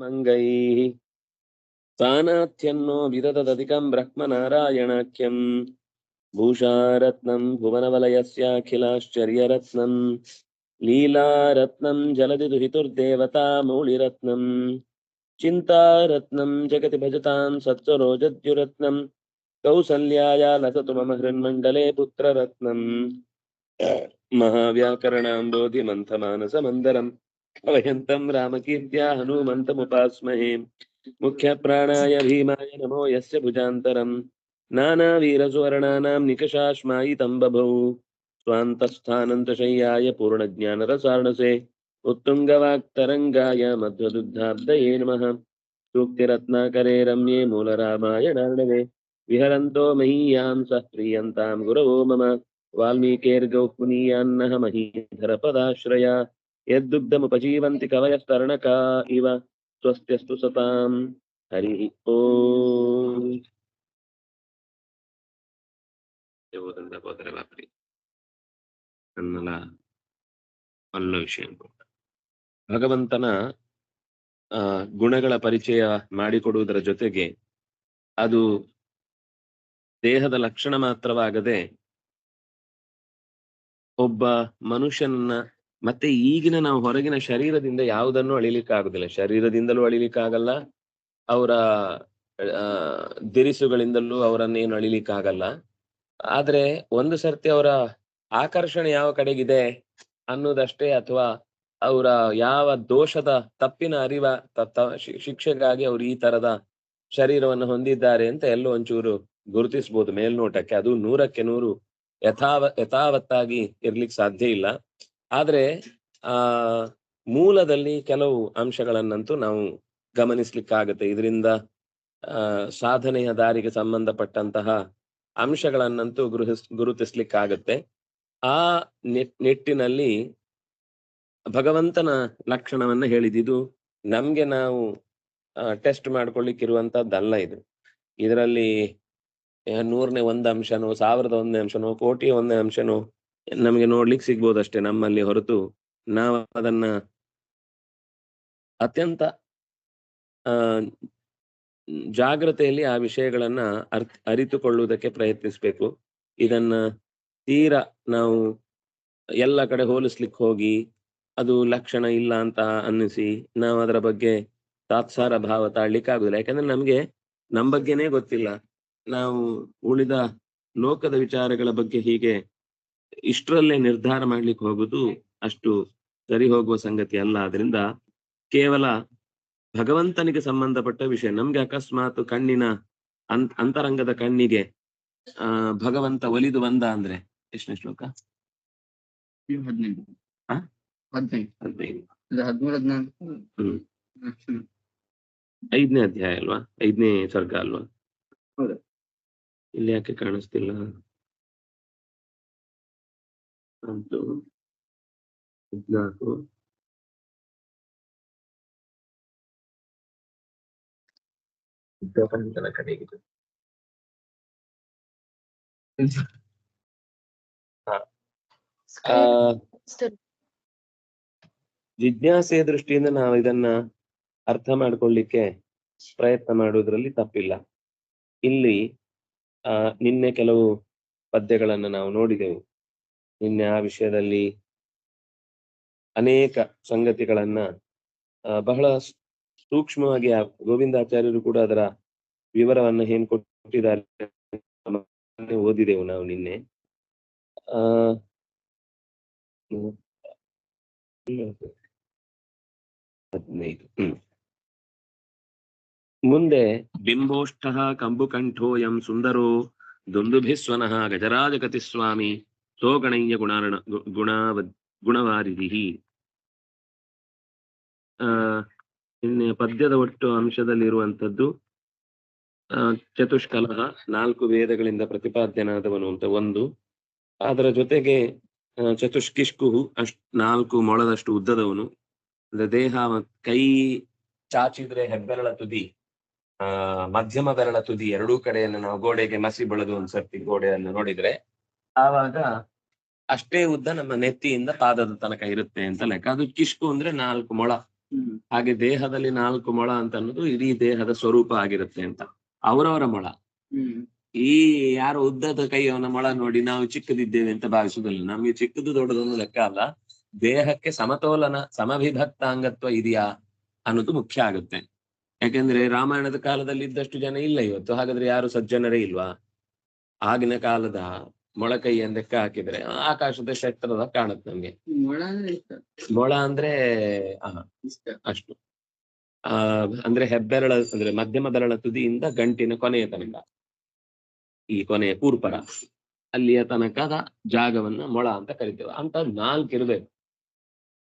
मङ्गैः सानाथ्यन्नो विदधदधिकं ब्रह्मनारायणाख्यम्। भूषारत्नं भुवनवलयस्याखिलाश्चर्यरत्नम् लीलारत्नं जलधि दुहितुर्देवता मौलिरत्नम् चिन्तारत्नं जगति भजतां सत्स्वरोजद्युरत्नं कौसल्याया लसतु मम हृन्मण्डले पुत्ररत्नम् महाव्याकरणाम्बोधिमन्थमानसमन्दरम् कवयन्तं रामकीर्त्या हनूमन्तमुपास्महे। मुख्यप्राणाय भीमाय नमो यस्य भुजान्तरम् नानावीरसुवर्णानां निकषाश्मायितं बभौ। स्वान्तस्थानन्तशय्याय पूर्णज्ञानरसार्णसे। उत्तुङ्गवाक्तरङ्गाय मध्वदुग्धाब्दये नमः। सूक्तिरत्नाकरे रम्ये मूलरामायणार्णवे विहरन्तो महीयां सः प्रीयन्तां गुरवो मम। वाल्मीकेर्गौः पुनीयान्नः महीधरपदाश्रया ಯದ್ದುಗ್ಧಮುಪಜೀವಂತಿ ಕವಯಸ್ತರಣಕ ಇವ ಸ್ವಸ್ತ್ಯಸ್ತು ಸತಾಂ ಹರಿ ಓ ಓದಂತ ಹೋದರೆ ಬಾಪರಿ ವಿಷಯ ಭಗವಂತನ ಗುಣಗಳ ಪರಿಚಯ ಮಾಡಿಕೊಡುವುದರ ಜೊತೆಗೆ ಅದು ದೇಹದ ಲಕ್ಷಣ ಮಾತ್ರವಾಗದೆ ಒಬ್ಬ ಮನುಷ್ಯನನ್ನ ಮತ್ತೆ ಈಗಿನ ನಾವು ಹೊರಗಿನ ಶರೀರದಿಂದ ಯಾವುದನ್ನು ಅಳಿಲಿಕ್ಕೆ ಆಗುದಿಲ್ಲ. ಶರೀರದಿಂದಲೂ ಅಳಿಲಿಕ್ಕಾಗಲ್ಲ ಅವರ, ಆ ದಿರಿಸುಗಳಿಂದಲೂ ಅವರನ್ನೇನು ಅಳಿಲಿಕ್ಕಾಗಲ್ಲ ಆದ್ರೆ ಒಂದು ಸರ್ತಿ ಅವರ ಆಕರ್ಷಣೆ ಯಾವ ಕಡೆಗಿದೆ ಅನ್ನೋದಷ್ಟೇ ಅಥವಾ ಅವರ ಯಾವ ದೋಷದ ತಪ್ಪಿನ ಅರಿವ ಶಿಕ್ಷೆಗಾಗಿ ಅವರು ಈ ತರದ ಶರೀರವನ್ನು ಹೊಂದಿದ್ದಾರೆ ಅಂತ ಎಲ್ಲೋ ಒಂಚೂರು ಗುರುತಿಸಬಹುದು ಮೇಲ್ನೋಟಕ್ಕೆ. ಅದು ನೂರಕ್ಕೆ ನೂರು ಯಥಾವ, ಯಥಾವತ್ತಾಗಿ ಇರ್ಲಿಕ್ಕೆ ಸಾಧ್ಯ ಇಲ್ಲ. ಆದ್ರೆ, ಆ, ಮೂಲದಲ್ಲಿ ಕೆಲವು ಅಂಶಗಳನ್ನಂತೂ ನಾವು ಗಮನಿಸ್ಲಿಕ್ಕಾಗತ್ತೆ. ಇದರಿಂದ ಸಾಧನೆಯ ದಾರಿಗೆ ಸಂಬಂಧಪಟ್ಟಂತಹ ಅಂಶಗಳನ್ನಂತೂ ಗೃಹಿಸ್, ಗುರುತಿಸ್ಲಿಕ್ಕಾಗತ್ತೆ. ಆ ನಿಟ್, ನಿಟ್ಟಿನಲ್ಲಿ ಭಗವಂತನ ಲಕ್ಷಣವನ್ನ ಹೇಳಿದಿದು ನಮ್ಗೆ ನಾವು ಟೆಸ್ಟ್ ಮಾಡ್ಕೊಳ್ಳಿಕ್ಕಿರುವಂತಹದ್ದಲ್ಲ ಇದು. ಇದರಲ್ಲಿ ನೂರನೇ ಒಂದು ಅಂಶನೋ ಸಾವಿರದ ಒಂದನೇ ಅಂಶನೋ ಕೋಟಿಯ ಒಂದನೇ ಅಂಶನೋ ನಮಗೆ ನೋಡ್ಲಿಕ್ಕೆ ಸಿಗ್ಬೋದಷ್ಟೇ ನಮ್ಮಲ್ಲಿ ಹೊರತು. ನಾವು ಅದನ್ನ ಅತ್ಯಂತ ಜಾಗ್ರತೆಯಲ್ಲಿ ಆ ವಿಷಯಗಳನ್ನ ಅರ್ಥ ಅರಿತುಕೊಳ್ಳುವುದಕ್ಕೆ ಪ್ರಯತ್ನಿಸ್ಬೇಕು. ಇದನ್ನ ತೀರ ನಾವು ಎಲ್ಲ ಕಡೆ ಹೋಲಿಸ್ಲಿಕ್ಕೆ ಹೋಗಿ ಅದು ಲಕ್ಷಣ ಇಲ್ಲ ಅಂತ ಅನ್ನಿಸಿ ನಾವು ಅದರ ಬಗ್ಗೆ ತಾತ್ಸಾರ ಭಾವ ತಾಳ್ಲಿಕ್ಕೆ ಆಗುದಿಲ್ಲ. ಯಾಕಂದ್ರೆ ನಮ್ಗೆ ನಮ್ಮ ಬಗ್ಗೆನೇ ಗೊತ್ತಿಲ್ಲ. ನಾವು ಉಳಿದ ಲೋಕದ ವಿಚಾರಗಳ ಬಗ್ಗೆ ಹೀಗೆ ಇಷ್ಟರಲ್ಲೇ ನಿರ್ಧಾರ ಮಾಡ್ಲಿಕ್ಕೆ ಹೋಗುದು ಅಷ್ಟು ಸರಿ ಹೋಗುವ ಸಂಗತಿ ಅಲ್ಲ. ಆದ್ರಿಂದ ಕೇವಲ ಭಗವಂತನಿಗೆ ಸಂಬಂಧಪಟ್ಟ ವಿಷಯ. ನಮ್ಗೆ ಅಕಸ್ಮಾತ್ ಕಣ್ಣಿನ ಅಂತ್ ಅಂತರಂಗದ ಕಣ್ಣಿಗೆ ಆ ಭಗವಂತ ಒಲಿದು ಬಂದ ಅಂದ್ರೆ ಎಷ್ಟನೇ ಶ್ಲೋಕ? ಹದಿನೈದು? ಹದಿನೈದು. ಹದಿಮೂರು. ಐದನೇ ಅಧ್ಯಾಯ ಅಲ್ವಾ? ಐದನೇ ಸರ್ಗ ಅಲ್ವಾ. ಇಲ್ಲಿ ಯಾಕೆ ಕಾಣಿಸ್ತಿಲ್ಲ? ಅಂತೂ ಹದಿನಾಲ್ಕು ಕಡೆಗಿದೆ ಆ, ಜಿಜ್ಞಾಸೆಯ ದೃಷ್ಟಿಯಿಂದ ನಾವು ಇದನ್ನ ಅರ್ಥ ಮಾಡ್ಕೊಳ್ಳಿಕ್ಕೆ ಪ್ರಯತ್ನ ಮಾಡುವುದರಲ್ಲಿ ತಪ್ಪಿಲ್ಲ. ಇಲ್ಲಿ ಆ ನಿನ್ನೆ ಕೆಲವು ಪದ್ಯಗಳನ್ನ ನಾವು ನೋಡಿದೆವು. ನಿನ್ನೆ ಆ ವಿಷಯದಲ್ಲಿ ಅನೇಕ ಸಂಗತಿಗಳನ್ನ ಬಹಳ ಸೂಕ್ಷ್ಮವಾಗಿ ಗೋವಿಂದಾಚಾರ್ಯರು ಕೂಡ ಅದರ ವಿವರವನ್ನ ಏನ್ ಕೊಟ್ಟಿದ್ದಾರೆ ಓದಿದೆವು ನಾವು ನಿನ್ನೆ ಆ. ಹದಿನೈದು ಮುಂದೆ ಬಿಂಬೋಷ್ಠ ಕಂಬುಕಂಠೋಯಂ ಸುಂದರೋ ದುಂದುಭಿಸ್ವನಃ ಗಜರಾಜಗತಿಸ್ವಾಮಿ ಸೋಗಣಯ್ಯ ಗುಣಾರಣ ಗುಣಾವ ಗುಣವಾರಿಧಿ ಆ, ಇನ್ನು ಪದ್ಯದ ಒಟ್ಟು ಅಂಶದಲ್ಲಿರುವಂಥದ್ದು ಚತುಷ್ಕಲಹ, ನಾಲ್ಕು ವೇದಗಳಿಂದ ಪ್ರತಿಪಾದ್ಯನಾದವನು ಅಂತ ಒಂದು. ಅದರ ಜೊತೆಗೆ ಚತುಷ್ಕಿಷ್ಕು ಅಷ್ಟ್, ನಾಲ್ಕು ಮೊಳದಷ್ಟು ಉದ್ದದವನು. ಅಂದ್ರೆ ದೇಹ ಕೈ ಚಾಚಿದ್ರೆ ಹೆಬ್ಬೆರಳ ತುದಿ, ಆ, ಮಧ್ಯಮ ಬೆರಳ ತುದಿ ಎರಡೂ ಕಡೆಯನ್ನು ನಾವು ಗೋಡೆಗೆ ಮಸಿ ಬೆಳೆದು ಒಂದ್ಸರ್ತಿ ಗೋಡೆಯನ್ನು ನೋಡಿದ್ರೆ, ಆವಾಗ ಅಷ್ಟೇ ಉದ್ದ ನಮ್ಮ ನೆತ್ತಿಯಿಂದ ಪಾದದ ತನಕ ಇರುತ್ತೆ ಅಂತ ಲೆಕ್ಕ. ಅದು ಕಿಷ್ಕು ಅಂದ್ರೆ ನಾಲ್ಕು ಮೊಳ. ಹಾಗೆ ದೇಹದಲ್ಲಿ ನಾಲ್ಕು ಮೊಳ ಅಂತ ಅನ್ನೋದು ಇಡೀ ದೇಹದ ಸ್ವರೂಪ ಆಗಿರುತ್ತೆ ಅಂತ. ಅವರವರ ಮೊಳ. ಈ ಯಾರು ಉದ್ದದ ಕೈಯವನ ಮೊಳ ನೋಡಿ ನಾವು ಚಿಕ್ಕದಿದ್ದೇವೆ ಅಂತ ಭಾವಿಸುದಿಲ್ಲ ನಮ್ಗೆ ಚಿಕ್ಕದು ದೊಡ್ಡದೊಂದು ಲೆಕ್ಕ ಅಲ್ಲ. ದೇಹಕ್ಕೆ ಸಮತೋಲನ ಸಮವಿಭಕ್ತಾಂಗತ್ವ ಇದೆಯಾ ಅನ್ನೋದು ಮುಖ್ಯ ಆಗುತ್ತೆ. ಯಾಕೆಂದ್ರೆ ರಾಮಾಯಣದ ಕಾಲದಲ್ಲಿ ಇದ್ದಷ್ಟು ಜನ ಇಲ್ಲ ಇವತ್ತು. ಹಾಗಾದ್ರೆ ಯಾರು ಸಜ್ಜನರೇ ಇಲ್ವಾ? ಆಗಿನ ಕಾಲದ ಮೊಳಕೈಯನ್ನು ಲೆಕ್ಕ ಹಾಕಿದ್ರೆ ಆಕಾಶದ ಕ್ಷೇತ್ರದ ಕಾಣುತ್ತೆ ನಮ್ಗೆ. ಮೊಳ ಅಂದ್ರೆ ಮೊಳ ಅಂದ್ರೆ ಆ, ಅಷ್ಟು. ಆ ಅಂದ್ರೆ ಹೆಬ್ಬೆರಳ ಅಂದ್ರೆ ಮಧ್ಯಮ ಬೆರಳ ತುದಿಯಿಂದ ಗಂಟಿನ ಕೊನೆಯ ತನಕ. ಈ ಕೊನೆಯ ಕೂರ್ಪರ. ಅಲ್ಲಿಯ ತನಕದ ಜಾಗವನ್ನ ಮೊಳ ಅಂತ ಕರಿತೇವೆ. ಅಂತ ನಾಲ್ಕಿರ್ಬೇಕು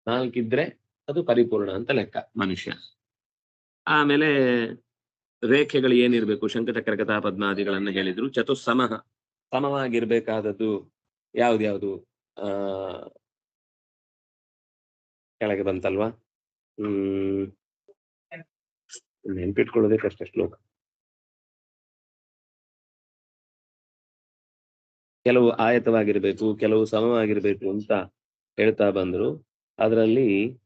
ನಾಲ್ಕಿದ್ರೆ ಅದು ಪರಿಪೂರ್ಣ ಅಂತ ಲೆಕ್ಕ ಮನುಷ್ಯ. ಆಮೇಲೆ ರೇಖೆಗಳು ಏನಿರ್ಬೇಕು? ಶಂಕಚಕ್ರ ಕಥಾ ಪದ್ಮಾದಿಗಳನ್ನ ಹೇಳಿದ್ರು. ಚತುಸ್ಸಮ ಸಮವಾಗಿರ್ಬೇಕಾದದ್ದು ಯಾವ್ದ್ಯಾವುದು? ಆ, ಕೆಳಗೆ ಬಂತಲ್ವಾ? ಹ್ಮ್. ನೆನ್ಪಿಟ್ಕೊಳ್ಳೋದೇ ಕಷ್ಟ ಶ್ಲೋಕ ಕೆಲವು ಆಯತವಾಗಿರ್ಬೇಕು, ಕೆಲವು ಸಮವಾಗಿರ್ಬೇಕು ಅಂತ ಹೇಳ್ತಾ ಬಂದ್ರು. ಅದರಲ್ಲಿ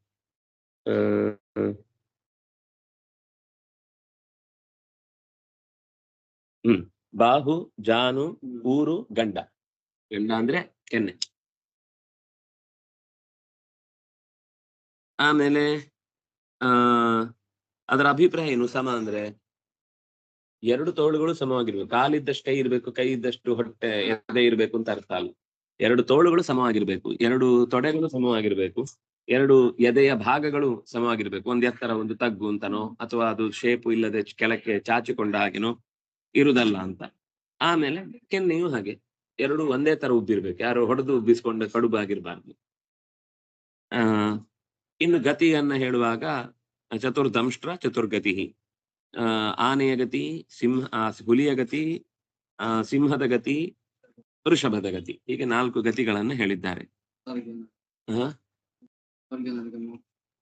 ಹ್ಮ್. ಬಾಹು ಜಾನು ಊರು ಗಂಡ. ಗಂಡ ಅಂದ್ರೆ ಎಣ್ಣೆ. ಆಮೇಲೆ ಆ ಅದರ ಅಭಿಪ್ರಾಯ ಏನು? ಸಮ ಅಂದ್ರೆ? ಎರಡು ತೋಳುಗಳು ಸಮವಾಗಿರ್ಬೇಕು. ಕಾಲಿದ್ದಷ್ಟೇ ಇರ್ಬೇಕು ಕೈ ಇದ್ದಷ್ಟು ಹೊಟ್ಟೆ ಎದೆ ಇರ್ಬೇಕು ಅಂತ ಅರ್ಥ ಅಲ್ಲ. ಎರಡು ತೋಳುಗಳು ಸಮವಾಗಿರ್ಬೇಕು. ಎರಡು ತೊಡೆಗಳು ಸಮವಾಗಿರ್ಬೇಕು. ಎರಡು ಎದೆಯ ಭಾಗಗಳು ಸಮವಾಗಿರ್ಬೇಕು. ಒಂದ್ ಎತ್ತರ ಒಂದು ತಗ್ಗು ಅಂತನೋ ಅಥವಾ ಅದು ಶೇಪು ಇಲ್ಲದೆ ಕೆಳಕ್ಕೆ ಚಾಚಿಕೊಂಡ ಹಾಗೆನೋ. ಇರುದಲ್ಲ ಅಂತ. ಆಮೇಲೆ ಕೆನ್ನೆಯೂ ಹಾಗೆ. ಎರಡು ಒಂದೇ ತರ ಉಬ್ಬಿರ್ಬೇಕು ಯಾರು ಹೊಡೆದು ಉಬ್ಬಿಸ್ಕೊಂಡು ಕಡುಬಾಗಿರ್ಬಾರ್ದು ಆ ಇನ್ನು ಗತಿಯನ್ನ ಹೇಳುವಾಗ ಚತುರ್ದಂಷ್ಟ್ರ ಚತುರ್ಗತಿ ಆನೆಯ ಗತಿ ಸಿಂಹ ಆ, ಹುಲಿಯ ಗತಿ ಆ ಸಿಂಹದ ಗತಿ ವೃಷಭದ ಗತಿ. ಹೀಗೆ ನಾಲ್ಕು ಗತಿಗಳನ್ನು ಹೇಳಿದ್ದಾರೆ. ಹ?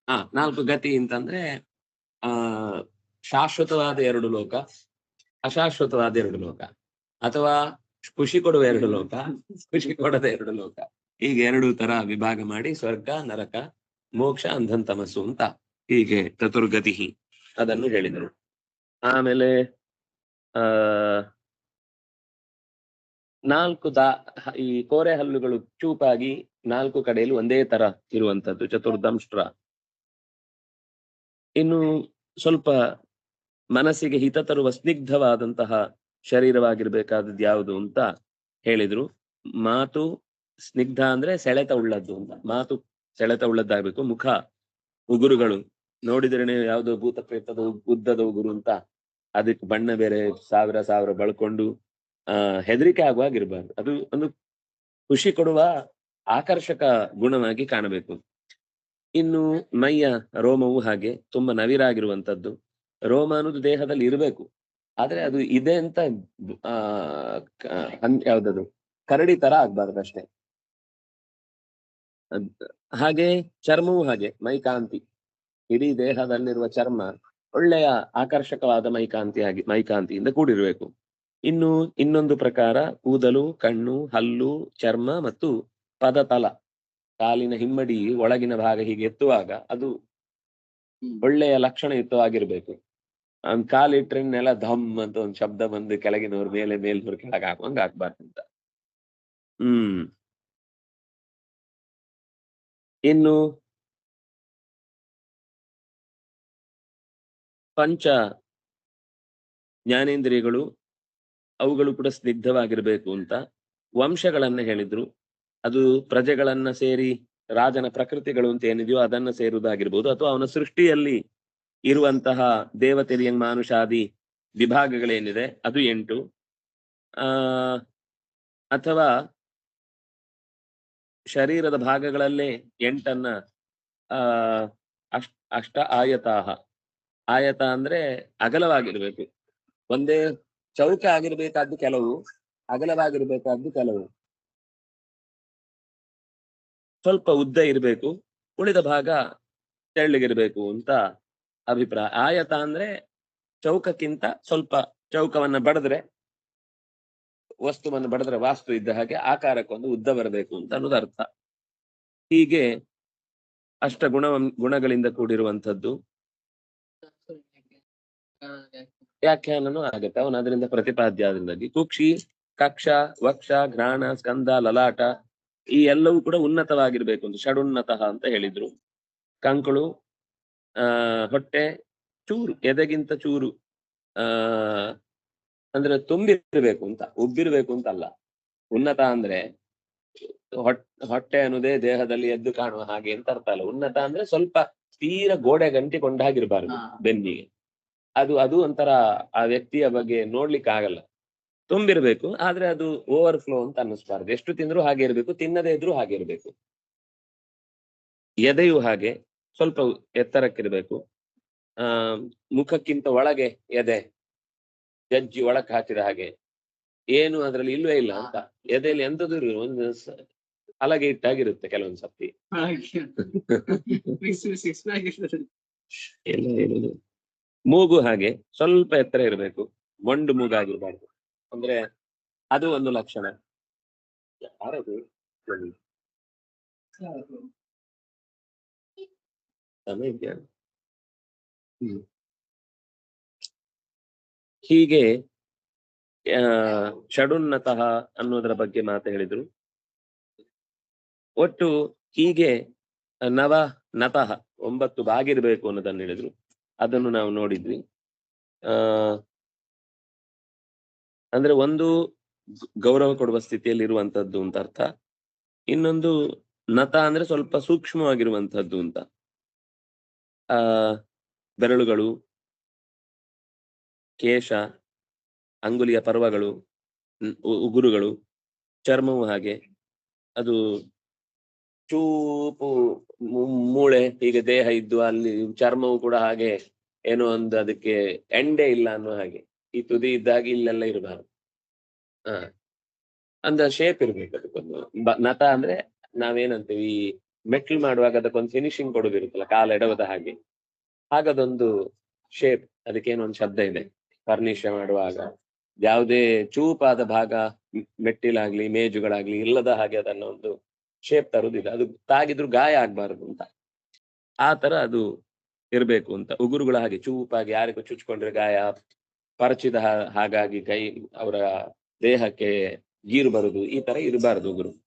ಆ ನಾಲ್ಕು ಗತಿ ಅಂತಂದ್ರೆ ಆ ಶಾಶ್ವತವಾದ ಎರಡು ಲೋಕ. ಅಶಾಶ್ವತವಾದ ಎರಡು ಲೋಕ ಅಥವಾ ಖುಷಿ ಕೊಡುವ ಎರಡು ಲೋಕ, ಖುಷಿ ಕೊಡದ ಎರಡು ಲೋಕ. ಹೀಗೆ ಎರಡು ತರ ವಿಭಾಗ ಮಾಡಿ ಸ್ವರ್ಗ, ನರಕ, ಮೋಕ್ಷ ಅಂಧನ್ ತಮಸ್ಸು ಅಂತ ಹೀಗೆ ಚತುರ್ಗತಿ ಅದನ್ನು ಹೇಳಿದರು. ಆಮೇಲೆ, ಆ, ನಾಲ್ಕು ದಾ, ಈ ಕೋರೆ ಹಲ್ಲುಗಳು ಚೂಪಾಗಿ ನಾಲ್ಕು ಕಡೆಯಲ್ಲಿ ಒಂದೇ ತರ ಇರುವಂತದ್ದು ಚತುರ್ದಂಷ್ಟ್ರ ಇನ್ನು ಸ್ವಲ್ಪ ಮನಸ್ಸಿಗೆ ಹಿತ ತರುವ ಸ್ನಿಗ್ಧವಾದಂತಹ ಶರೀರವಾಗಿರ್ಬೇಕಾದದ್ದು ಯಾವುದು ಅಂತ ಹೇಳಿದ್ರು. ಮಾತು ಸ್ನಿಗ್ಧ ಅಂದ್ರೆ ಸೆಳೆತ ಉಳ್ಳದ್ದು ಅಂತ. ಮಾತು ಸೆಳೆತ ಉಳ್ಳದ್ದಾಗಬೇಕು. ಮುಖ, ಉಗುರುಗಳು. ನೋಡಿದ್ರೆ ಯಾವುದೋ ಯಾವ್ದೋ ಭೂತ ಪ್ರೇತದ ಉದ್ದದ ಉಗುರು ಅಂತ. ಅದಕ್ಕೆ ಬಣ್ಣ ಬೇರೆ ಸಾವಿರ ಸಾವಿರ ಬಳ್ಕೊಂಡು, ಆ, ಹೆದರಿಕೆ ಆಗುವಾಗಿರ್ಬಾರ್ದು. ಅದು ಒಂದು ಖುಷಿ ಕೊಡುವ ಆಕರ್ಷಕ ಗುಣವಾಗಿ ಕಾಣಬೇಕು. ಇನ್ನು ಮೈಯ ರೋಮವು ಹಾಗೆ ತುಂಬಾ ನವಿರಾಗಿರುವಂತದ್ದು ರೋಮ ಅನ್ನೋದು ದೇಹದಲ್ಲಿ ಇರಬೇಕು. ಆದ್ರೆ ಅದು ಇದೆ ಅಂತ ಆ ಯಾವ್ದದು? ಕರಡಿ ತರ ಆಗ್ಬಾರ್ದು ಅಷ್ಟೇ. ಹಾಗೆ ಚರ್ಮವು ಹಾಗೆ ಮೈಕಾಂತಿ. ಇಡೀ ದೇಹದಲ್ಲಿರುವ ಚರ್ಮ ಒಳ್ಳೆಯ ಆಕರ್ಷಕವಾದ ಮೈಕಾಂತಿ ಆಗಿ ಮೈಕಾಂತಿಯಿಂದ ಕೂಡಿರಬೇಕು. ಇನ್ನು ಇನ್ನೊಂದು ಪ್ರಕಾರ ಕೂದಲು ಕಣ್ಣು ಹಲ್ಲು ಚರ್ಮ ಮತ್ತು ಪದತಲ. ಕಾಲಿನ ಹಿಮ್ಮಡಿ ಒಳಗಿನ ಭಾಗ ಹೀಗೆ ಎತ್ತುವಾಗ ಅದು. ಒಳ್ಳೆಯ ಲಕ್ಷಣಯುತವಾಗಿರ್ಬೇಕು ಅವ್ನ್ ನೆಲ ಧಮ್ ಅಂತ ಒಂದ್ ಶಬ್ದ ಬಂದು ಕೆಳಗಿನವ್ರ ಮೇಲೆ ಮೇಲ್ನವ್ರ ಕೆಳಗೆ ಹಾಕುವಂಗ ಹಾಕ್ಬಾರ್ದು ಅಂತ. ಹ್ಮ್. ಇನ್ನು? ಪಂಚ ಜ್ಞಾನೇಂದ್ರಿಯಗಳು ಅವುಗಳು ಕೂಡ ಸ್ನಿಗ್ಧವಾಗಿರ್ಬೇಕು ಅಂತ ವಂಶಗಳನ್ನ ಹೇಳಿದ್ರು. ಅದು ಪ್ರಜೆಗಳನ್ನ ಸೇರಿ ರಾಜನ ಪ್ರಕೃತಿಗಳು ಅಂತ ಏನಿದೆಯೋ ಅದನ್ನ ಸೇರುವುದಾಗಿರ್ಬೋದು ಅಥವಾ ಅವನ ಸೃಷ್ಟಿಯಲ್ಲಿ ಇರುವಂತಹ ದೇವತೆರಿಯಂಗ್ ಮಾನುಷಾದಿ ವಿಭಾಗಗಳೇನಿದೆ? ಅದು ಎಂಟು. ಆ, ಅಥವಾ ಶರೀರದ ಭಾಗಗಳಲ್ಲೇ ಎಂಟನ್ನ, ಆ ಅಷ್ಟ ಅಷ್ಟ ಆಯತಾಹ. ಆಯತ ಅಂದ್ರೆ ಅಗಲವಾಗಿರ್ಬೇಕು. ಒಂದೇ ಚೌಕ ಆಗಿರ್ಬೇಕಾದ್ದು ಕೆಲವು, ಅಗಲವಾಗಿರ್ಬೇಕಾದ್ದು ಕೆಲವು. ಸ್ವಲ್ಪ ಉದ್ದ ಇರಬೇಕು, ಉಳಿದ ಭಾಗ ತೆಳ್ಳಗಿರ್ಬೇಕು ಅಂತ ಅಭಿಪ್ರಾಯ. ಆಯತ ಅಂದ್ರೆ ಚೌಕಕ್ಕಿಂತ ಸ್ವಲ್ಪ ಚೌಕವನ್ನ ಬಡದ್ರೆ, ವಸ್ತುವನ್ನು ಬಡದ್ರೆ ವಾಸ್ತು ಇದ್ದ ಹಾಗೆ ಆಕಾರಕ್ಕೊಂದು ಉದ್ದ ಬರಬೇಕು ಅಂತ ಅನ್ನೋದು ಅರ್ಥ. ಹೀಗೆ ಅಷ್ಟ ಗುಣ ಗುಣಗಳಿಂದ ಕೂಡಿರುವಂತದ್ದು ವ್ಯಾಖ್ಯಾನನೂ ಆಗತ್ತೆ. ಅವನು ಅದರಿಂದ ಪ್ರತಿಪಾದ್ಯ ಅದರಿಂದಾಗಿ ಕುಕ್ಷಿ ಕಕ್ಷ, ವಕ್ಷ, ಘ್ರಾಣ, ಸ್ಕಂದ, ಲಲಾಟ ಈ ಎಲ್ಲವೂ ಕೂಡ ಉನ್ನತವಾಗಿರ್ಬೇಕು ಅಂತ, ಷಡುನ್ನತ ಅಂತ ಹೇಳಿದ್ರು. ಕಂಕುಳು ಹೊಟ್ಟೆ ಚೂರು ಎದೆಗಿಂತ ಚೂರು ಆ ಅಂದ್ರೆ ತುಂಬಿರ್ಬೇಕು ಅಂತ ಉಬ್ಬಿರ್ಬೇಕು ಅಂತ ಅಲ್ಲ. ಉನ್ನತ ಅಂದ್ರೆ ಹೊಟ್ ಹೊಟ್ಟೆ ಅನ್ನೋದೇ ದೇಹದಲ್ಲಿ ಎದ್ದು ಕಾಣುವ ಹಾಗೆ ಅಂತ ಅರ್ಥ ಅಲ್ಲ. ಉನ್ನತ ಅಂದ್ರೆ ಸ್ವಲ್ಪ ತೀರ ಗೋಡೆ ಗಂಟಿ ಕೊಂಡಾಗಿರ್ಬಾರ್ದು ಬೆನ್ನಿಗೆ. ಅದು ಅದು ಒಂಥರ ಆ ವ್ಯಕ್ತಿಯ ಬಗ್ಗೆ ನೋಡ್ಲಿಕ್ಕೆ ಆಗಲ್ಲ. ತುಂಬಿರ್ಬೇಕು ಆದ್ರೆ ಅದು ಓವರ್ ಫ್ಲೋ ಅಂತ ಅನ್ನಿಸ್ಬಾರ್ದು. ಎಷ್ಟು ತಿಂದ್ರು ಹಾಗೆ ಇರ್ಬೇಕು ತಿನ್ನದೇ ಇದ್ರು ಹಾಗೆ ಇರ್ಬೇಕು. ಎದೆಯು ಹಾಗೆ ಸ್ವಲ್ಪ ಎತ್ತರಕ್ಕಿರ್ಬೇಕು ಆ, ಮುಖಕ್ಕಿಂತ ಒಳಗೆ ಎದೆ, ಜಜ್ಜಿ ಒಳಕ್ ಹಾಕಿದ ಹಾಗೆ. ಏನು ಅದ್ರಲ್ಲಿ ಇಲ್ವೇ ಇಲ್ಲ ಅಂತ. ಎದೆಯಲ್ಲಿ ಎಂತದ್ದು ಇರು ಒಂದು ಅಲಗೆ ಇಟ್ಟಾಗಿರುತ್ತೆ ಕೆಲವೊಂದ್ ಸರ್ತಿ. ಮೂಗು ಹಾಗೆ ಸ್ವಲ್ಪ ಎತ್ತರ ಇರಬೇಕು. ಮೂಗು ಮೂಗಾಗಿರ್ಬಾರ್ದು ಅಂದ್ರೆ ಅದು ಒಂದು ಲಕ್ಷಣ. ಯಾರದು? ಹ್ಮ್. ಹೀಗೆ ಷಡುನ್ನತಃ ಅನ್ನೋದರ ಬಗ್ಗೆ ಮಾತು ಹೇಳಿದ್ರು. ಒಟ್ಟು ಹೀಗೆ ನವ ನತಃ ಒಂಬತ್ತು ಬಾಗಿರ್ಬೇಕು ಅನ್ನೋದನ್ನು ಹೇಳಿದ್ರು. ಅದನ್ನು ನಾವು ನೋಡಿದ್ವಿ. ಆ, ಅಂದ್ರೆ ಒಂದು ಗೌರವ ಕೊಡುವ ಸ್ಥಿತಿಯಲ್ಲಿ ಇರುವಂತದ್ದು ಅಂತ ಅರ್ಥ. ಇನ್ನೊಂದು ನತ ಅಂದ್ರೆ ಸ್ವಲ್ಪ ಸೂಕ್ಷ್ಮವಾಗಿರುವಂತದ್ದು ಅಂತ. ಬೆರಳುಗಳು, ಕೇಶ, ಅಂಗುಲಿಯ ಪರ್ವಗಳು ಉಗುರುಗಳು, ಚರ್ಮವು ಹಾಗೆ. ಅದು ಚೂಪು ಮೂಳೆ, ಹೀಗೆ ದೇಹ ಇದ್ದು ಅಲ್ಲಿ ಚರ್ಮವು ಕೂಡ ಹಾಗೆ ಏನೋ ಒಂದು ಅದಕ್ಕೆ ಎಂಡೆ ಇಲ್ಲ ಅನ್ನೋ ಹಾಗೆ. ಈ ತುದಿ ಇದ್ದಾಗಿ ಇಲ್ಲೆಲ್ಲ ಇರಬಾರ್ದು. ಹ ಅಂದ ಶೇಪ್ ಇರ್ಬೇಕು ಅದಕ್ಕೊಂದು. ನತ ಅಂದ್ರೆ ನಾವೇನಂತೀವಿ? ಈ ಮೆಟ್ಲು ಮಾಡುವಾಗ ಅದಕ್ಕೊಂದು ಫಿನಿಶಿಂಗ್ ಕೊಡೋದಿರುತ್ತಲ್ಲ, ಕಾಲ ಎಡವದ ಹಾಗೆ. ಹಾಗದೊಂದು ಶೇಪ್ ಅದಕ್ಕೇನೋ ಒಂದು ಶಬ್ದ ಇದೆ. ಫರ್ನಿಷ್ ಮಾಡುವಾಗ ಯಾವುದೇ ಚೂಪಾದ ಭಾಗ, ಮೆಟ್ಟಿಲಾಗ್ಲಿ, ಮೇಜುಗಳಾಗ್ಲಿ ಇಲ್ಲದ ಹಾಗೆ ಅದನ್ನ ಒಂದು ಶೇಪ್ ತರುದಿಲ್ಲ ಅದು ತಾಗಿದ್ರು ಗಾಯ ಆಗ್ಬಾರ್ದು ಅಂತ. ಆ ತರ ಅದು ಇರ್ಬೇಕು ಅಂತ. ಉಗುರುಗಳ ಹಾಗೆ ಚೂಪಾಗಿ ಯಾರಿಗೂ ಚುಚ್ಕೊಂಡ್ರೆ ಗಾಯ, ಪರಚಿದ ಹಾಗಾಗಿ ಕೈ, ಅವರ ದೇಹಕ್ಕೆ ಗೀರು ಬರುದು ಈ ತರ ಇರಬಾರದು ಉಗುರು.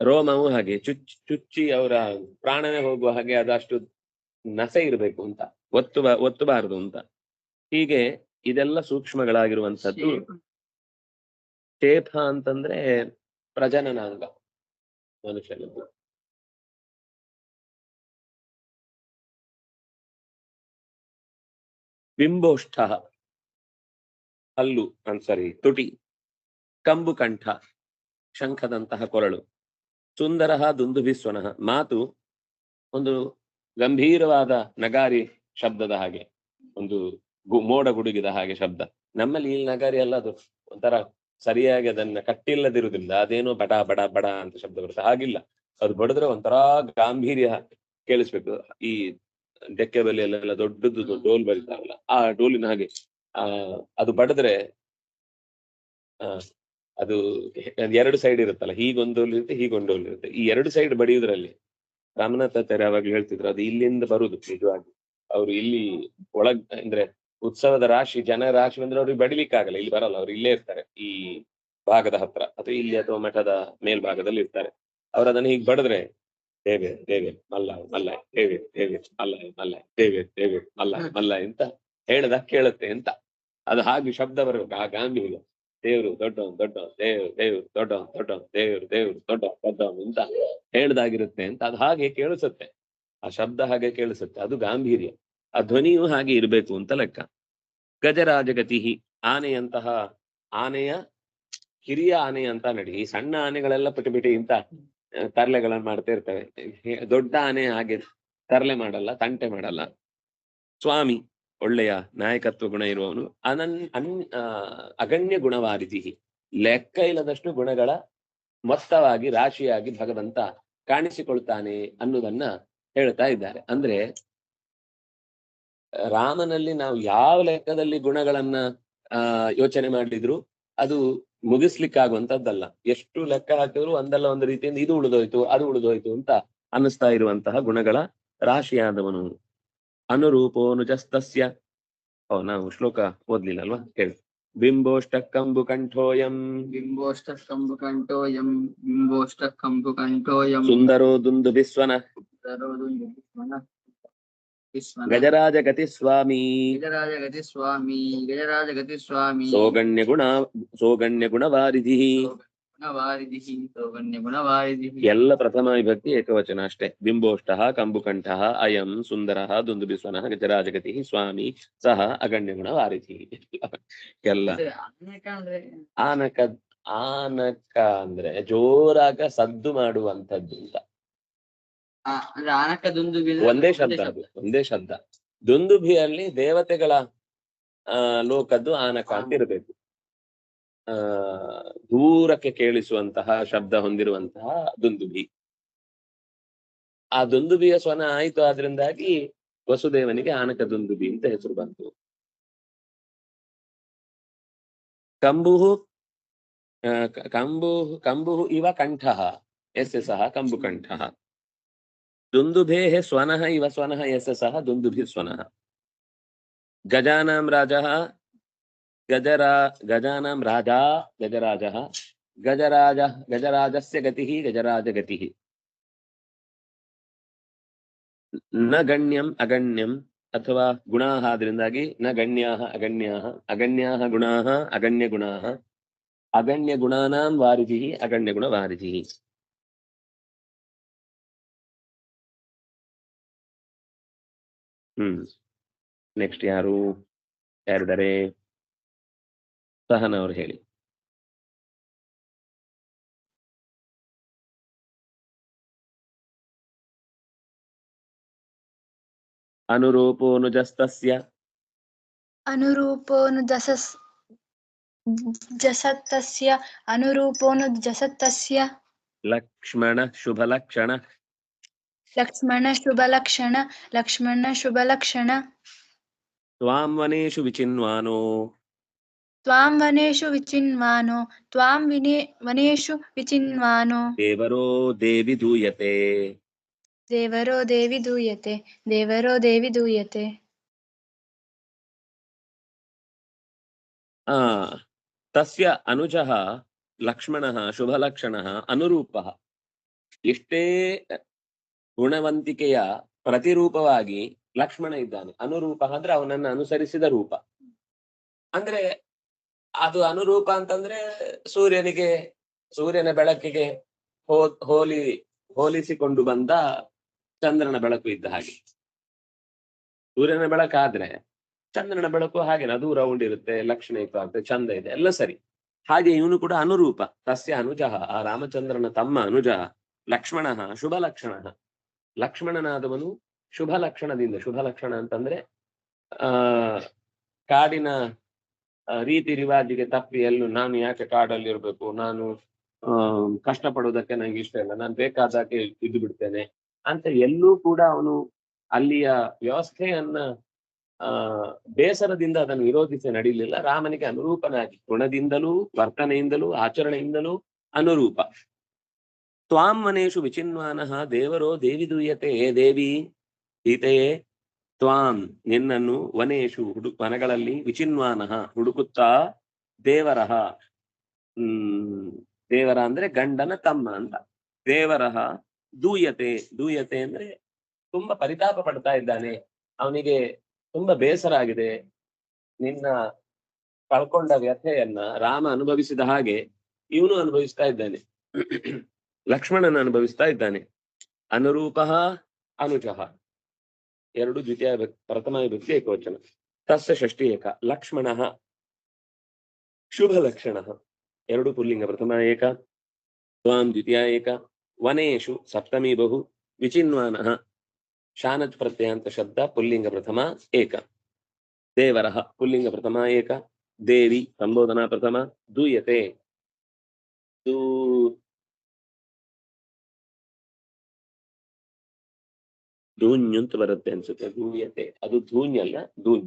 ರೋಮವು ಹಾಗೆ ಚುಚ್ ಚುಚ್ಚಿ ಅವರ ಪ್ರಾಣನೇ ಹೋಗುವ ಹಾಗೆ ಅದಷ್ಟು ನಸೆ ಇರಬೇಕು ಅಂತ ಒತ್ತು ಒತ್ತುಬಾರದು ಅಂತ. ಹೀಗೆ ಇದೆಲ್ಲ ಸೂಕ್ಷ್ಮಗಳಾಗಿರುವಂತದ್ದು ಶೇಫ ಅಂತಂದ್ರೆ ಪ್ರಜನನಾಂಗ ಮನುಷ್ಯನದ್ದು. ಬಿಂಬೋಷ್ಠ ಹಲ್ಲು ಸಾರಿ ತುಟಿ ಕಂಬು ಕಂಠ ಶಂಖದಂತಹ ಕೊರಳು. ಸುಂದರ ದುಂದುಭಿಸ್ವನಃ ಮಾತು ಒಂದು ಗಂಭೀರವಾದ ನಗಾರಿ ಶಬ್ದದ ಹಾಗೆ, ಒಂದು ಮೋಡ ಗುಡುಗಿದ ಹಾಗೆ ಶಬ್ದ. ನಮ್ಮಲ್ಲಿ ಇಲ್ಲಿ ನಗಾರಿ ಅಲ್ಲ, ಅದು ಒಂಥರ ಸರಿಯಾಗಿ ಅದನ್ನ ಕಟ್ಟಿಲ್ಲದಿರುವುದಿಲ್ಲ, ಅದೇನೋ ಬಡ ಬಡ ಬಡ ಅಂತ ಶಬ್ದ ಬರುತ್ತೆ. ಹಾಗಿಲ್ಲ. ಅದು ಬಡಿದ್ರೆ ಒಂಥರ ಗಾಂಭೀರ್ಯ ಕೇಳಿಸ್ಬೇಕು. ಈ ಡೆಕ್ಕೆ ಬಲಿಯಲ್ಲೆಲ್ಲ ದೊಡ್ಡದು ಡೋಲ್ ಬರಿತಾವಲ್ಲ ಆ ಡೋಲಿನ ಹಾಗೆ ಅದು ಬಡಿದ್ರೆ ಅದು ಎರಡು ಸೈಡ್ ಇರುತ್ತಲ್ಲ ಹೀಗೊಂದು ಇರುತ್ತೆ ಹೀಗೊಂದು ಇರುತ್ತೆ. ಈ ಎರಡು ಸೈಡ್ ಬಡಿಯುದ್ರಲ್ಲಿ, ರಾಮನಾಥ ತೆರೆ ಯಾವಾಗ್ಲೂ ಹೇಳ್ತಿದ್ರು, ಅದು ಇಲ್ಲಿಂದ ಬರುದು ನಿಜವಾಗಿ. ಅವ್ರು ಇಲ್ಲಿ ಒಳಗ್, ಅಂದ್ರೆ ಉತ್ಸವದ ರಾಶಿ, ಜನ ರಾಶಿ ಬಂದ್ರೆ ಅವ್ರಿಗೆ ಬಡಿಲಿಕ್ಕಾಗಲ್ಲ, ಇಲ್ಲಿ ಬರಲ್ಲ, ಅವ್ರು ಇಲ್ಲೇ ಇರ್ತಾರೆ, ಈ ಭಾಗದ ಹತ್ರ, ಅಥವಾ ಇಲ್ಲಿ ಅಥವಾ ಮಠದ ಮೇಲ್ಭಾಗದಲ್ಲಿ ಇರ್ತಾರೆ. ಅವ್ರು ಅದನ್ನ ಹೀಗೆ ಬಡದ್ರೆ ದೇವೆ ದೇವೆ ಮಲ್ಲ ಮಲ್ಲ ದೇವೆ ದೇವೆ ಮಲ್ಲ ಮಲ್ಲ ದೇವೆ ದೇವೆ ಮಲ್ಲ ಮಲ್ಲ ಅಂತ ಹೇಳದ, ಕೇಳುತ್ತೆ ಅಂತ. ಅದು ಹಾಗೆ ಶಬ್ದ ಬರ್ಬೇಕು ಆ ಗಾಂಭೀರ್ಯ ದೇವ್ರು ದೊಡ್ಡವನ್ ದೊಡ್ಡವನ್, ದೇವ್ರು ದೇವ್ರು ದೊಡ್ಡವನ್ ದೊಡ್ಡವನ್, ದೇವ್ರು ದೇವ್ರು ದೊಡ್ಡ ದೊಡ್ಡವನ್ ಅಂತ ಹೇಳ್ದಾಗಿರುತ್ತೆ ಅಂತ ಅದು ಹಾಗೆ ಕೇಳಿಸುತ್ತೆ. ಆ ಶಬ್ದ ಹಾಗೆ ಕೇಳಿಸುತ್ತೆ. ಅದು ಗಾಂಭೀರ್ಯ. ಆ ಧ್ವನಿಯು ಹಾಗೆ ಇರಬೇಕು ಅಂತ ಲೆಕ್ಕ. ಗಜರಾಜಗತಿ ಆನೆಯಂತಹ ಆನೆಯ, ಕಿರಿಯ ಆನೆ ಅಂತ ನಡಿ. ಈ ಸಣ್ಣ ಆನೆಗಳೆಲ್ಲ ಪಟಿಬಿಟಿ ಇಂತ ತರ್ಲೆಗಳನ್ನ ಮಾಡ್ತಾ ಇರ್ತವೆ. ದೊಡ್ಡ ಆನೆ ಹಾಗೆ ತರ್ಲೆ ಮಾಡಲ್ಲ, ತಂಟೆ ಮಾಡಲ್ಲ. ಸ್ವಾಮಿ ಒಳ್ಳೆಯ ನಾಯಕತ್ವ ಗುಣ ಇರುವವನು. ಅನನ್, ಅನ್ ಅಗಣ್ಯ ಗುಣವಾರಿಧಿ ಲೆಕ್ಕ ಇಲ್ಲದಷ್ಟು ಗುಣಗಳ ಮೊತ್ತವಾಗಿ, ರಾಶಿಯಾಗಿ ಭಗವಂತ ಕಾಣಿಸಿಕೊಳ್ತಾನೆ ಅನ್ನುವುದನ್ನ ಹೇಳ್ತಾ ಇದ್ದಾರೆ. ಅಂದ್ರೆ, ರಾಮನಲ್ಲಿ ನಾವು ಯಾವ ಲೆಕ್ಕದಲ್ಲಿ ಗುಣಗಳನ್ನ, ಆ, ಯೋಚನೆ ಮಾಡಿದ್ರು, ಅದು ಮುಗಿಸ್ಲಿಕ್ಕಾಗುವಂತದ್ದಲ್ಲ. ಎಷ್ಟು ಲೆಕ್ಕ ಹಾಕಿದ್ರು ಒಂದಲ್ಲ ಒಂದು ರೀತಿಯಿಂದ ಇದು ಉಳಿದೋಯ್ತು, ಅದು ಉಳಿದೋಯ್ತು ಅಂತ ಅನ್ನಿಸ್ತಾ ಇರುವಂತಹ ಗುಣಗಳ ರಾಶಿಯಾದವನು. ಅನುರೂಪೋನುಜಸ್ತಸ್ಯ ಓ ನಾವು ಶ್ಲೋಕ ಓದ್ಲಿಲ್ಲ ಅಲ್ವಾ ಹೇಳಿ ಬಿಂಬೋಷ್ಟ ಕಂಬು ಕಂಠೋಯಂ ಬಿಂಬೋಷ್ಟ ಕಂಬುಕಂಠೋಯಂ ಬಿಂಬೋಷ್ಟ ಕಂಬುಕಂಠೋಯಂ ಸುಂದರೋ ದುಂದು ಬಿಸ್ವನ ತರೋದು ವಿಶ್ವನ ವಿಶ್ವನ ಗಜರಾಜ ಗತಿ ಸ್ವಾಮಿ ಗಜರಾಜ ಗತಿ ಸ್ವಾಮಿ ಗಜರಾಜ ಗತಿ ಸ್ವಾಮಿ ಸೋಗಣ್ಯ ಗುಣ ಎಲ್ಲ ಪ್ರಥಮ ವಿಭಕ್ತಿ ಏಕವಚನ ಅಷ್ಟೇ. ಬಿಂಬೋಷ್ಟ ಕಂಬುಕಂಠ ಅಯಂ ಸುಂದರ ದುಂದುಬಿಸ್ವನ ಗಜರಾಜಗತಿ ಸ್ವಾಮಿ ಸಹ ಅಗಣ್ಯ ಗುಣವಾರಿಧಿ ಎಲ್ಲ. ಇದು ಅನೇಕ ಅಂದ್ರೆ? ಆನಕ ಆನಕ ಅಂದ್ರೆ ಜೋರಾಗ ಸದ್ದು ಮಾಡುವಂತದ್ದು ಅಂತ. ಒಂದೇ ಶಬ್ದ ಅದು ಒಂದೇ ಶಬ್ದ. ದುಂದುಭಿಯಲ್ಲಿ ದೇವತೆಗಳ ಲೋಕದ್ದು ಆನಕ ಅಂತ ಇರಬೇಕು. ದೂರಕ್ಕೆ ಕೇಳಿಸುವಂತಹ, ಶಬ್ದ ಹೊಂದಿರುವಂತಹ ದುಂದುಬಿ. ಆ ದುಂದುಬಿಯ ಸ್ವನ ಆಯಿತು ಆದ್ರಿಂದಾಗಿ ವಸುದೇವನಿಗೆ ಆನಕ ದುಂದುಬಿ ಅಂತ ಹೆಸರು ಬಂತು. ಕಂಬುಹು ಕಂಬು, ಕಂಬುಹು ಇವ ಕಂಠಃ ಯಸ್ಯ ಸಹ ಕಂಬುಕಂಠಃ. ದುಂದುಭೇ ಸ್ವನಃ ಇವ ಸ್ವನಃ ಯಸ್ಯ ಸಹ ದುಂದುಭಿಸ್ವನಃ ಗಜಾನಾಂ ರಾಜಃ ಗಜರಾ ಗಜಾನಾಂ ರಾಜಾ ಗಜರಾಜಃ ಗಜರಾಜ ಗಜರಾಜಸ್ಯ ಗತಿಃ ಗಜರಾಜಗತಿಃ ನ ಗಣ್ಯಂ ಅಗಣ್ಯಂ ಅಥವಾ ಗುಣಾಹ ಆದ್ರಿಂದಾಗಿ ನ ಗಣ್ಯಾಹ ಅಗಣ್ಯಾಹ ಅಗಣ್ಯಾಹ ಗುಣಾಹ ಅಗಣ್ಯ ಗುಣಾಹ ಅಗಣ್ಯ ಗುಣಾನಾಂ ವಾರಿಧಿಃ ಅಗಣ್ಯ ಗುಣ ವಾರಿಧಿಃ ಹ್ಮ್ ನೆಕ್ಸ್ಟ್ ಯಾರು? ಯಾರಿದ್ದಾರೆ? ಸಹನ ಅವ್ರು ಹೇಳಿ ಅನುರೂಪೋನುಜಸ್ತಸ್ಯ ಅನುರೂಪೋನು ಜಸಸ್ ಜಸತ್ತಸ್ಯ ಅನುರೂಪೋನು ಜಸತ್ತಸ್ಯ ಲಕ್ಷ್ಮಣ ಶುಭಲಕ್ಷಣ ಲಕ್ಷ್ಮಣ ಶುಭಲಕ್ಷಣ ಲಕ್ಷ್ಮಣ ಶುಭಲಕ್ಷಣ ತ್ವಾಂ ವನೇಶು ವಿಚಿನ್ವಾನೋ ತ್ವಾಂ ವಿನೇ ವನೇಶು ವಿಚಿನ್ವಾನೋ ದೇವರೋ ದೇವಿ ದೂಯತೆ ದೇವರೋ ದೇವಿ ದೂಯತೆ ದೇವರೋ ದೇವಿ ದೂಯತೆ ಆ ತಸ್ಯ ಅನುಜಃ ಲಕ್ಷ್ಮಣಃ ಶುಭಲಕ್ಷಣಃ ಅನುರೂಪಃ. ಎಷ್ಟೇ ಗುಣವಂತಿಕೆಯ ಪ್ರತಿರೂಪವಾಗಿ ಲಕ್ಷ್ಮಣ ಇದ್ದಾನೆ ಅನುರೂಪ ಅಂದ್ರೆ ಅವನನ್ನ ಅನುಸರಿಸಿದ ರೂಪ. ಅಂದ್ರೆ ಅದು ಅನುರೂಪ ಅಂತಂದ್ರೆ ಸೂರ್ಯನಿಗೆ, ಸೂರ್ಯನ ಬೆಳಕಿಗೆ ಹೋ, ಹೋಲಿ, ಹೋಲಿಸಿಕೊಂಡು ಬಂದ ಚಂದ್ರನ ಬೆಳಕು ಇದ್ದ ಹಾಗೆ. ಸೂರ್ಯನ ಬೆಳಕಾದ್ರೆ ಚಂದ್ರನ ಬೆಳಕು ಹಾಗೆ ಅದು ರೌಂಡ್ ಇರುತ್ತೆ ಲಕ್ಷಣಯುಕ್ತ ಆಗುತ್ತೆ ಚಂದ ಇದೆ, ಎಲ್ಲ ಸರಿ. ಹಾಗೆ ಇವನು ಕೂಡ ಅನುರೂಪ, ತಸ್ಯ ಅನುಜಃ, ಆ ರಾಮಚಂದ್ರನ ತಮ್ಮ ಅನುಜ, ಲಕ್ಷ್ಮಣ, ಶುಭ ಲಕ್ಷಣ. ಲಕ್ಷ್ಮಣನಾದವನು ಶುಭ ಲಕ್ಷಣದಿಂದ, ಶುಭ ಲಕ್ಷಣ ಅಂತಂದ್ರೆ, ಆ, ಕಾಡಿನ ರೀತಿ ರಿವಾಜಿಗೆ ತಪ್ಪಿ ಎಲ್ಲೂ ನಾನು ಯಾಕೆ ಕಾಡಲ್ಲಿ ಇರ್ಬೇಕು ನಾನು ಕಷ್ಟ ಪಡೋದಕ್ಕೆ ನಂಗೆ ಇಷ್ಟ ಇಲ್ಲ. ನಾನು ಬೇಕಾದಾಗೆ ಇದ್ದು ಬಿಡ್ತೇನೆ ಅಂತ ಎಲ್ಲೂ ಕೂಡ ಅವನು ಅಲ್ಲಿಯ ವ್ಯವಸ್ಥೆಯನ್ನ, ಆ, ಬೇಸರದಿಂದ ಅದನ್ನು ವಿರೋಧಿಸಿ ನಡೀಲಿಲ್ಲ. ರಾಮನಿಗೆ ಅನುರೂಪನಾಗಿ, ಗುಣದಿಂದಲೂ, ವರ್ತನೆಯಿಂದಲೂ, ಆಚರಣೆಯಿಂದಲೂ ಅನುರೂಪ. ತ್ವಾಂ ಮನೇಶು ವಿಚಿನ್ವಾನಃ ದೇವರೋ ದೇವಿ ದೂಯತೆ ಏ ದೇವಿ ಸೀತೆಯೇ ತ್ವಾಂ ನಿನ್ನನ್ನು ವನೇಶು ಹುಡು, ವನಗಳಲ್ಲಿ ವಿಚಿನ್ವಾನಃ ಹುಡುಕುತ್ತಾ ದೇವರಹ. ಹ್ಮ್, ದೇವರ ಅಂದ್ರೆ ಗಂಡನ ತಮ್ಮ ಅಂತ. ದೇವರಹ ದೂಯತೆ ದೂಯತೆ ಅಂದ್ರೆ ತುಂಬಾ ಪರಿತಾಪ ಪಡ್ತಾ ಇದ್ದಾನೆ. ಅವನಿಗೆ ತುಂಬಾ ಬೇಸರ ಆಗಿದೆ. ನಿನ್ನ ಕಳ್ಕೊಂಡ ವ್ಯಥೆಯನ್ನ ರಾಮ ಅನುಭವಿಸಿದ ಹಾಗೆ ಇವನು ಅನುಭವಿಸ್ತಾ ಇದ್ದಾನೆ. ಲಕ್ಷ್ಮಣನ ಅನುಭವಿಸ್ತಾ ಇದ್ದಾನೆ. ಅನುರೂಪ ಅನುಜಃ. ಎರಡು ದ್ವಿತೀಯ ಪ್ರಥಮ ವಿಭಕ್ತಿ ಏಕವಚನ. ತಸ್ಯ ಷಷ್ಠಿ ಏಕ. ಲಕ್ಷ್ಮಣ, ಶುಭ ಲಕ್ಷಣ. ಎರಡು ಪುಲ್ಲಿಂಗ ಪ್ರಥಮ ಏಕ. ತ್ವಾಂ ದ್ವಿತೀಯ ಏಕ. ವನೇಶು, ಸಪ್ತಮಿ ಬಹು. ವಿಚಿನ್ವಾನಃ ಶಾನತ್ ಪ್ರತ್ಯಯಂತ ಶಬ್ದ, ಪುಲ್ಲಿಂಗ ಪ್ರಥಮ ಏಕ. ದೇವರಃ, ಪುಲ್ಲಿಂಗ ಪ್ರಥಮ ಏಕ. ದೇವಿ, ಸಂಬೋಧನಾ ಪ್ರಥಮ. ದೂಯತೆ. ದೂ ಧೂನ್ಯು ಅಂತ ಬರುತ್ತೆ ಅನ್ಸುತ್ತೆ ಧೂಯತೆ ಅದು ಧೂನ್ಯ ಅಲ್ಲ ಧೂನ್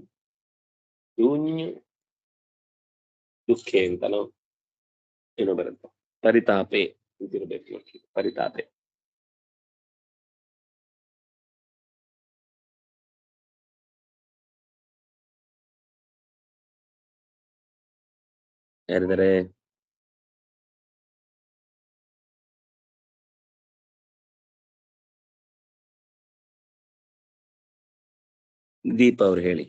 ಧೂನ್ಯ ದುಃಖೆ ಅಂತ ನಾವು ಏನೋ ಬರುತ್ತೆ ಪರಿತಾಪೆ ಅಂತಿರ್ಬೇಕು ಪರಿತಾಪೆ ಯಾರಿದ್ದಾರೆ ದೀಪ ಅವ್ರು ಹೇಳಿ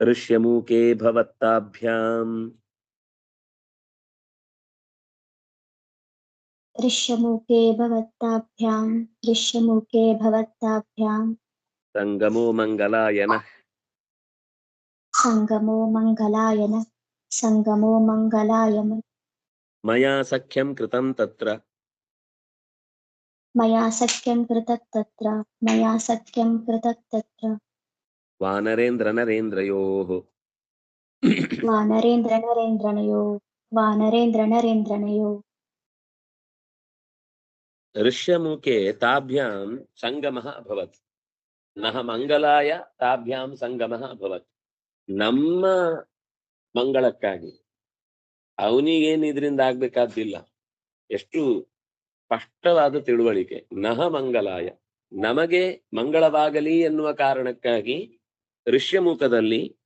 ಋಷ್ಯಮೂಕೆ ಭವತ್ತಾಭ್ಯಾಂ दृश्यमुखे भवत्ताभ्यां दृश्यमुखे भवत्ताभ्यां ಸಂಗಮೋ ಮಂಗಲಾಯನ सङ्गमो मङ्गलायन सङ्गमो मङ्गलायन ಮಯಾ ಸಖ್ಯಂ ಕೃತಂ ತತ್ರ मया सख्यं कृतस्तत्र मया सख्यं कृतस्तत्र ವಾನರೇಂದ್ರ ನರೇಂದ್ರಯೋಃ वानरेन्द्रनरेन्द्रनयो वानरेन्द्रनरेन्द्रनयो ಋಷ್ಯಮುಖೆ ತಾಭ್ಯಾಂ ಸಂಗಮಃ ಅಭವತ್ ನಹ ಮಂಗಲಾಯ ತಾಭ್ಯಾಂ ಸಂಗಮಃ ಅಭವತ್ ನಮ್ಮ ಮಂಗಳಕ್ಕಾಗಿ ಅವನಿಗೇನ್ ಇದರಿಂದ ಆಗ್ಬೇಕಾದ್ದಿಲ್ಲ ಎಷ್ಟು ಸ್ಪಷ್ಟವಾದ ತಿಳುವಳಿಕೆ. ನಹ ಮಂಗಲಾಯ. ನಮಗೆ ಮಂಗಳವಾಗಲಿ ಎನ್ನುವ ಕಾರಣಕ್ಕಾಗಿ ಋಷ್ಯಮುಖದಲ್ಲಿ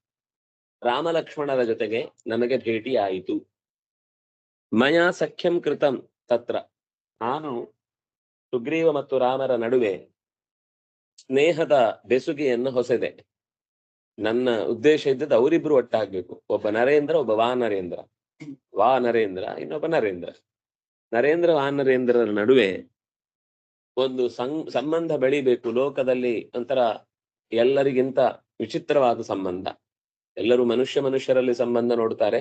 ರಾಮಲಕ್ಷ್ಮಣರ ಜೊತೆಗೆ ನಮಗೆ ಭೇಟಿ ಆಯಿತು. ಮಯಾ ಸಖ್ಯಂ ಕೃತಂ ತತ್ರ. ನಾನು ಸುಗ್ರೀವ ಮತ್ತು ರಾಮರ ನಡುವೆ ಸ್ನೇಹದ ಬೆಸುಗೆಯನ್ನು ಹೊಸೆದೆ. ನನ್ನ ಉದ್ದೇಶ ಇದ್ದದ್ದು ಅವರಿಬ್ರು ಒಟ್ಟಾಗ್ಬೇಕು. ಒಬ್ಬ ನರೇಂದ್ರ, ಒಬ್ಬ ವಾ ನರೇಂದ್ರ ವಾ ನರೇಂದ್ರ ಇನ್ನೊಬ್ಬ ನರೇಂದ್ರ. ನರೇಂದ್ರ ವಾನರೇಂದ್ರರ ನಡುವೆ ಒಂದು ಸಂಬಂಧ ಬೆಳಿಬೇಕು ಲೋಕದಲ್ಲಿ ಒಂಥರ ಎಲ್ಲರಿಗಿಂತ ವಿಚಿತ್ರವಾದ ಸಂಬಂಧ. ಎಲ್ಲರೂ ಮನುಷ್ಯ ಮನುಷ್ಯರಲ್ಲಿ ಸಂಬಂಧ ನೋಡ್ತಾರೆ,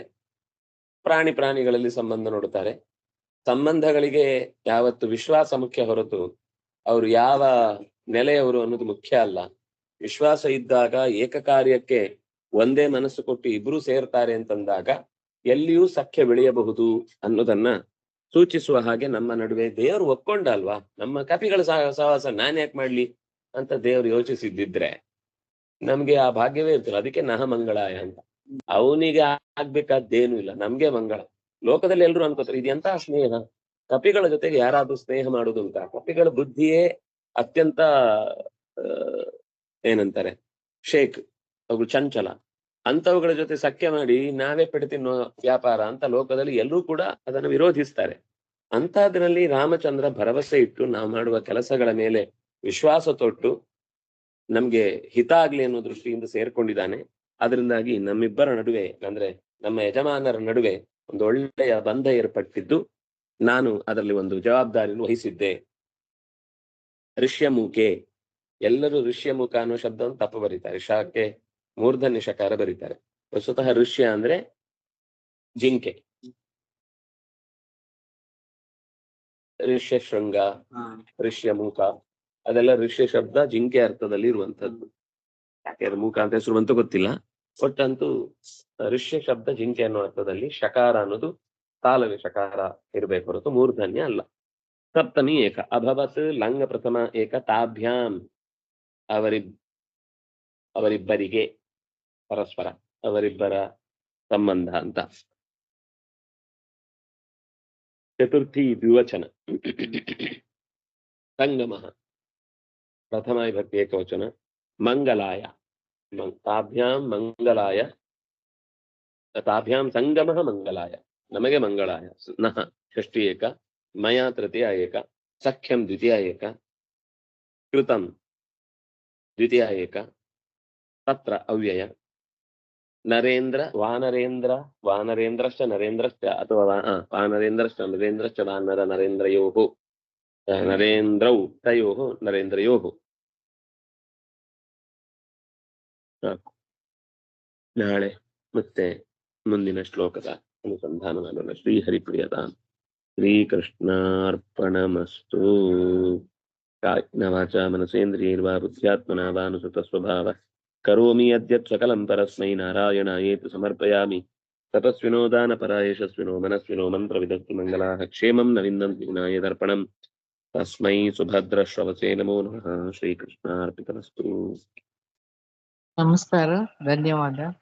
ಪ್ರಾಣಿ ಪ್ರಾಣಿಗಳಲ್ಲಿ ಸಂಬಂಧ ನೋಡ್ತಾರೆ. ಸಂಬಂಧಗಳಿಗೆ ಯಾವತ್ತು ವಿಶ್ವಾಸ ಮುಖ್ಯ ಹೊರತು ಅವರು ಯಾವ ನೆಲೆಯವರು ಅನ್ನೋದು ಮುಖ್ಯ ಅಲ್ಲ. ವಿಶ್ವಾಸ ಇದ್ದಾಗ ಏಕಕಾರ್ಯಕ್ಕೆ ಒಂದೇ ಮನಸ್ಸು ಕೊಟ್ಟು ಇಬ್ರು ಸೇರ್ತಾರೆ ಅಂತಂದಾಗ ಎಲ್ಲಿಯೂ ಸಖ್ಯ ಬೆಳೆಯಬಹುದು ಅನ್ನೋದನ್ನ ಸೂಚಿಸುವ ಹಾಗೆ ನಮ್ಮ ನಡುವೆ ದೇವರು ಒಪ್ಕೊಂಡ ಅಲ್ವಾ ನಮ್ಮ ಕಪಿಗಳ ಸಹ, ಸಹವಾಸ ನಾನ್ ಯಾಕೆ ಮಾಡ್ಲಿ ಅಂತ ದೇವರು ಯೋಚಿಸಿದ್ದಿದ್ರೆ ನಮ್ಗೆ ಆ ಭಾಗ್ಯವೇ ಇರ್ತದೆ ಅದಕ್ಕೆ ನಹ ಮಂಗಳಾಯ ಅಂತ. ಅವನಿಗೆ ಆಗ್ಬೇಕಾದ್ದೇನು ಇಲ್ಲ, ನಮ್ಗೆ ಮಂಗಳ. ಲೋಕದಲ್ಲಿ ಎಲ್ರು ಅನ್ಕೋತಾರೆ, ಇದು ಎಂತಹ ಸ್ನೇಹ? ಕಪಿಗಳ ಜೊತೆಗೆ ಯಾರಾದ್ರೂ ಸ್ನೇಹ ಮಾಡುದು ಅಂತ ಕಪಿಗಳ ಬುದ್ಧಿಯೇ ಅತ್ಯಂತ ಏನಂತಾರೆ, ಶೇಖ್, ಅವ್ರು ಚಂಚಲ. ಅಂತವುಗಳ ಜೊತೆ ಸಖ್ಯ ಮಾಡಿ ನಾವೇ ಪೆಟ್ಟು ತಿನ್ನೋ ವ್ಯಾಪಾರ ಅಂತ ಲೋಕದಲ್ಲಿ ಎಲ್ಲರೂ ಕೂಡ ಅದನ್ನು ವಿರೋಧಿಸ್ತಾರೆ. ಅಂತದ್ರಲ್ಲಿ ರಾಮಚಂದ್ರ ಭರವಸೆ ಇಟ್ಟು ನಾವು ಮಾಡುವ ಕೆಲಸಗಳ ಮೇಲೆ ವಿಶ್ವಾಸ ತೊಟ್ಟು ನಮ್ಗೆ ಹಿತ ಆಗ್ಲಿ ಅನ್ನೋ ದೃಷ್ಟಿಯಿಂದ ಸೇರ್ಕೊಂಡಿದ್ದಾನೆ. ಅದರಿಂದಾಗಿ ನಮ್ಮಿಬ್ಬರ ನಡುವೆ ಅಂದ್ರೆ ನಮ್ಮ ಯಜಮಾನರ ನಡುವೆ ಒಂದು ಒಳ್ಳೆಯ ಬಂಧ ಏರ್ಪಟ್ಟಿದ್ದು ನಾನು ಅದರಲ್ಲಿ ಒಂದು ಜವಾಬ್ದಾರಿಯನ್ನು ವಹಿಸಿದ್ದೆ. ಋಷ್ಯಮುಖೆ. ಎಲ್ಲರೂ ಋಷ್ಯಮುಖ ಅನ್ನೋ ಶಬ್ದವನ್ನು ತಪ್ಪು ಬರೀತಾರೆ. ಶಾಕ್ಕೆ ಮೂರ್ಧನ್ಯ ಶಕಾರ ಬರೀತಾರೆ. ವಸ್ತುತಃ ಋಷ್ಯ ಅಂದ್ರೆ ಜಿಂಕೆ. ಋಷ್ಯ ಶೃಂಗ ಋಷ್ಯ ಮೂಕ ಅದೆಲ್ಲ ಋಷ್ಯ ಶಬ್ದ ಜಿಂಕೆ ಅರ್ಥದಲ್ಲಿ ಇರುವಂತದ್ದು ಯಾಕೆ ಅದು ಮೂಕ ಅಂತ ಹೆಸರು ಅಂತೂ ಗೊತ್ತಿಲ್ಲ. ಒಟ್ಟಂತೂ ಋಷ್ಯ ಶಬ್ದ ಜಿಂಕೆ ಅನ್ನೋ ಅರ್ಥದಲ್ಲಿ ಶಕಾರ ಅನ್ನೋದು ತಾಲವೇ ಶಕಾರ ಇರಬೇಕು ಹೊರತು ಮೂರ್ಧನ್ಯ ಅಲ್ಲ. ಸಪ್ತಮಿ ಏಕ ಅಭವತ್ ಲಂಗ ಪ್ರಥಮ ಏಕ ತಾಭ್ಯಾಂ ಅವರಿಬ್ ಅವರಿಬ್ಬರಿಗೆ. ಪರಸ್ಪರ, ಅವರಿಬ್ಬರ ಸಂಬಂಧ ಅಂತ. ಚತುರ್ಥಿ ದ್ವಿವಚನ. ಸಂಗಮ. ಪ್ರಥಮ ವಿಭಕ್ತಿ ಏಕವಚನ. ಮಂಗಲಾಯ. ಮಂ- ತಾಭ್ಯಾಂ ಮಂಗಲಾಯ. ತಾಭ್ಯಾಂ ಸಂಗಮ ಮಂಗಲಾಯ. ನಮಗೆ ಮಂಗಳಾಯ ಸ- ನಃ ಷಷ್ಠಿ ಏಕ. ಮಯಾ ತೃತೀಯ ಏಕ. ಸಖ್ಯಂ ದ್ವಿತೀಯ ಏಕ. ಕೃತಂ ದ್ವಿತೀಯ ಏಕ. ತತ್ರ ಅವ್ಯಯ. ನರೇಂದ್ರ, ವಾನರೇಂದ್ರ, ವಾನರೇಂದ್ರಶ್ಚ, ನರೇಂದ್ರಶ್ಚ ಅಥವಾ ವಾನರೇಂದ್ರಶ್ಚ, ನರೇಂದ್ರಶ್ಚ, ವಾನರ ನರೇಂದ್ರಯೋ ನರೇಂದ್ರೌ ತಯೋ ನರೇಂದ್ರಯೋ ನಾಳೆ ಮತ್ತೆ ಮುಂದಿನ ಶ್ಲೋಕದ ಅನುಸಂಧಾನ ಮಾಡೋಣ. ಶ್ರೀ ಹರಿಪ್ರಿಯದ ಶ್ರೀಕೃಷ್ಣಾರ್ಪಣಮಸ್ತು. ಕಾಯ್ನ ವಾಚ ಮನಸೇಂದ್ರಿಯರ್ವಾ ಬುದ್ಧ್ಯಾತ್ಮನಾ ಸ್ವಭಾವ. కరోమి అద్యత్సకలం పరస్మై నారాయణాయేతు సమర్పయామి. తపస్వినో దానపరా యశస్వినో మనస్వినో మంత్ర విదత్తు మంగళా. క్షేమం నవిందంతి వినాయదర్పణం తస్మై సుభద్రశ్రవసే నమో నమ. శ్రీకృష్ణార్పితమస్తు. నమస్కారం. ధన్యవాదాలు.